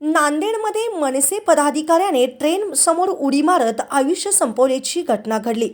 नांदेडमध्ये मनसे पदाधिकाऱ्याने ट्रेन समोर उडी मारत आयुष्य संपवल्याची घटना घडली.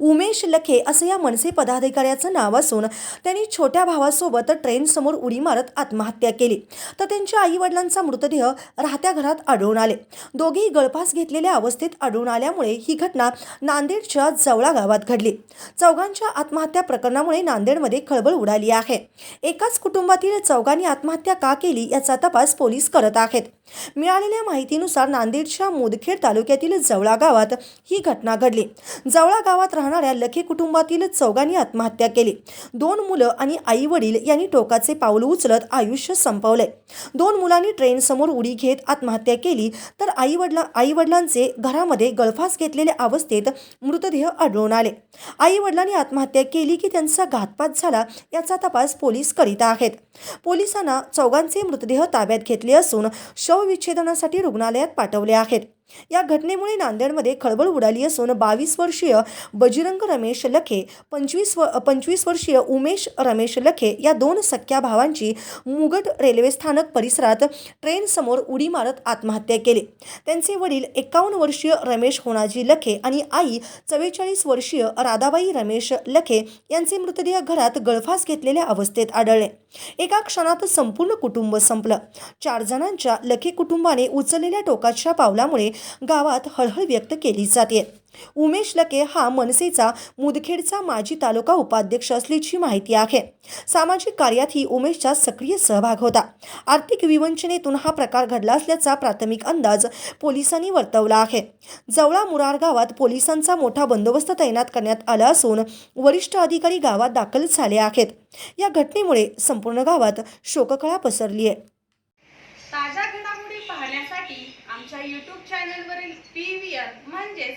उमेश लखे असं या मनसे पदाधिकाऱ्याचं नाव असून त्यांनी छोट्या भावासोबत ट्रेन समोर उडी मारत आत्महत्या केली. तर त्यांच्या आई वडिलांचा मृतदेह राहत्या घरात आढळून आले. दोघेही गळफास घेतलेल्या अवस्थेत आढळून आल्यामुळे ही घटना नांदेडच्या जवळा गावात घडली. चौघांच्या आत्महत्या प्रकरणामुळे नांदेडमध्ये खळबळ उडाली आहे. एकाच कुटुंबातील चौघांनी आत्महत्या का केली याचा तपास पोलीस करत आहेत. मिळालेल्या माहितीनुसार नांदेडच्या मुदखेड तालुक्यातील जवळा गावात ही घटना घडली. जवळा गावात राहणाऱ्या लखे कुटुंबातील चौघांनी आत्महत्या केली. दोन मुलं आणि आई वडील यांनी टोकाचे पाऊल उचलत आयुष्य संपवले. दोन मुलांनी ट्रेनसमोर उडी घेत आत्महत्या केली तर आई वडिला आई वडिलांचे घरामध्ये गळफास घेतलेल्या अवस्थेत मृतदेह आढळून आले. आई वडिलांनी आत्महत्या केली की त्यांचा घातपात झाला याचा तपास पोलीस करीत आहेत. पोलिसांना चौघांचे मृतदेह ताब्यात घेतले असून शवविच्छेदनासाठी रुग्णालयात पाठवले आहेत. या घटनेमुळे नांदेडमध्ये खळबळ उडाली असून बावीस वर्षीय बजरंग रमेश लखे पंचवीस व पंचवीस वर्षीय उमेश रमेश लखे या दोन सख्या भावांची मुगट रेल्वे स्थानक परिसरात ट्रेनसमोर उडी मारत आत्महत्या केली. त्यांचे वडील एकावन्न वर्षीय रमेश होणाजी लखे आणि आई चव्वेचाळीस वर्षीय राधाबाई रमेश लखे यांचे मृतदेह घरात गळफास घेतलेल्या अवस्थेत आढळले. एका क्षणात संपूर्ण कुटुंब संपलं. चार जणांच्या लखी कुटुंबाने उचललेल्या टोकाच्या पावलामुळे गावात हळहळ व्यक्त केली जाते. उमेश लके हा मनसेचा मुदखेडचा माजी तालुका उपाध्यक्ष असल्याची माहिती आहे. सामाजिक कार्यातही उमेशचा सक्रिय सहभाग होता. आर्थिक विवंचनेतून हा प्रकार घडला असल्याचा प्राथमिक अंदाज पोलिसांनी वर्तवला आहे. जवळा मुरार गावात पोलिसांचा मोठा बंदोबस्त तैनात करण्यात आला असून वरिष्ठ अधिकारी गावात दाखल झाले आहेत. या घटनेमुळे संपूर्ण गावात शोककळा पसरली आहे. ताज्या घडामोडी पाहण्यासाठी आमच्या यूट्यूब चॅनलवरील पी व्ही आर म्हणजेच